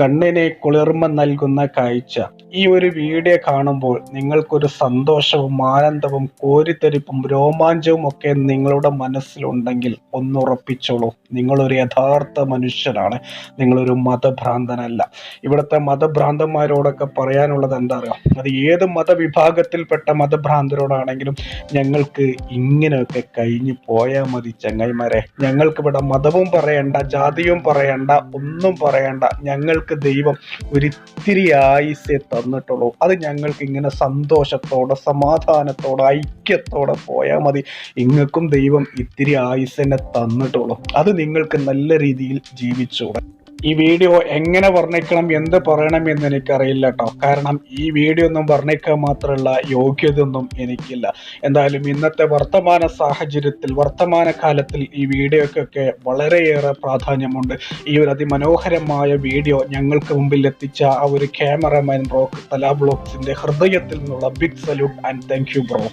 കണ്ണിന് കുളിർമ നൽകുന്ന കാഴ്ച. ഈ ഒരു വീഡിയോ കാണുമ്പോൾ നിങ്ങൾക്കൊരു സന്തോഷവും ആനന്ദവും കോരിത്തരിപ്പും രോമാഞ്ചവും ഒക്കെ നിങ്ങളുടെ മനസ്സിലുണ്ടെങ്കിൽ ഒന്നുറപ്പിച്ചോളൂ നിങ്ങളൊരു യഥാർത്ഥ മനുഷ്യനാണ് നിങ്ങളൊരു മതഭ്രാന്തനല്ല. ഇവിടുത്തെ മതഭ്രാന്തന്മാരോടൊക്കെ പറയാനുള്ളത് എന്താ പറയുക അത് ഏത് മതവിഭാഗത്തിൽപ്പെട്ട മതഭ്രാന്തരോടാണെങ്കിലും ഞങ്ങൾക്ക് ഇങ്ങനെയൊക്കെ കഴിഞ്ഞു പോയാൽ മതി ചങ്ങായിമാരെ. ഞങ്ങൾക്കിവിടെ മതവും പറയണ്ട ജാതിയും പറയണ്ട ഒന്നും പറയണ്ട. ഞങ്ങൾക്ക് ദൈവം ഒരിത്തിരി ആയുസ്സേ തന്നിട്ടുള്ളൂ. അത് ഞങ്ങൾക്ക് ഇങ്ങനെ സന്തോഷത്തോടെ സമാധാനത്തോടെ ഐക്യത്തോടെ പോയാൽ മതി. ഇങ്ങൾക്കും ദൈവം ഇത്തിരി ആയുസ്സിനെ തന്നിട്ടുള്ളൂ. അത് നിങ്ങൾക്ക് നല്ല രീതിയിൽ ജീവിച്ചൂടെ. ഈ വീഡിയോ എങ്ങനെ വർണിക്കണം എന്ത് പറയണം എന്ന് എനിക്കറിയില്ല കേട്ടോ കാരണം ഈ വീഡിയോ ഒന്നും വർണിക്കാൻ മാത്രമുള്ള യോഗ്യതയൊന്നും എനിക്കില്ല. എന്തായാലും ഇന്നത്തെ വർത്തമാന സാഹചര്യത്തിൽ വർത്തമാന കാലത്തിൽ ഈ വീഡിയോക്കൊക്കെ വളരെയേറെ പ്രാധാന്യമുണ്ട്. ഈ ഒരു അതിമനോഹരമായ വീഡിയോ ഞങ്ങൾക്ക് മുമ്പിൽ എത്തിച്ച ആ ഒരു ക്യാമറമാൻ ബ്രോക്ക് തലാ ബ്ലോക്സിന്റെ ഹൃദയത്തിൽ നിന്നുള്ള big salute and thank you bro.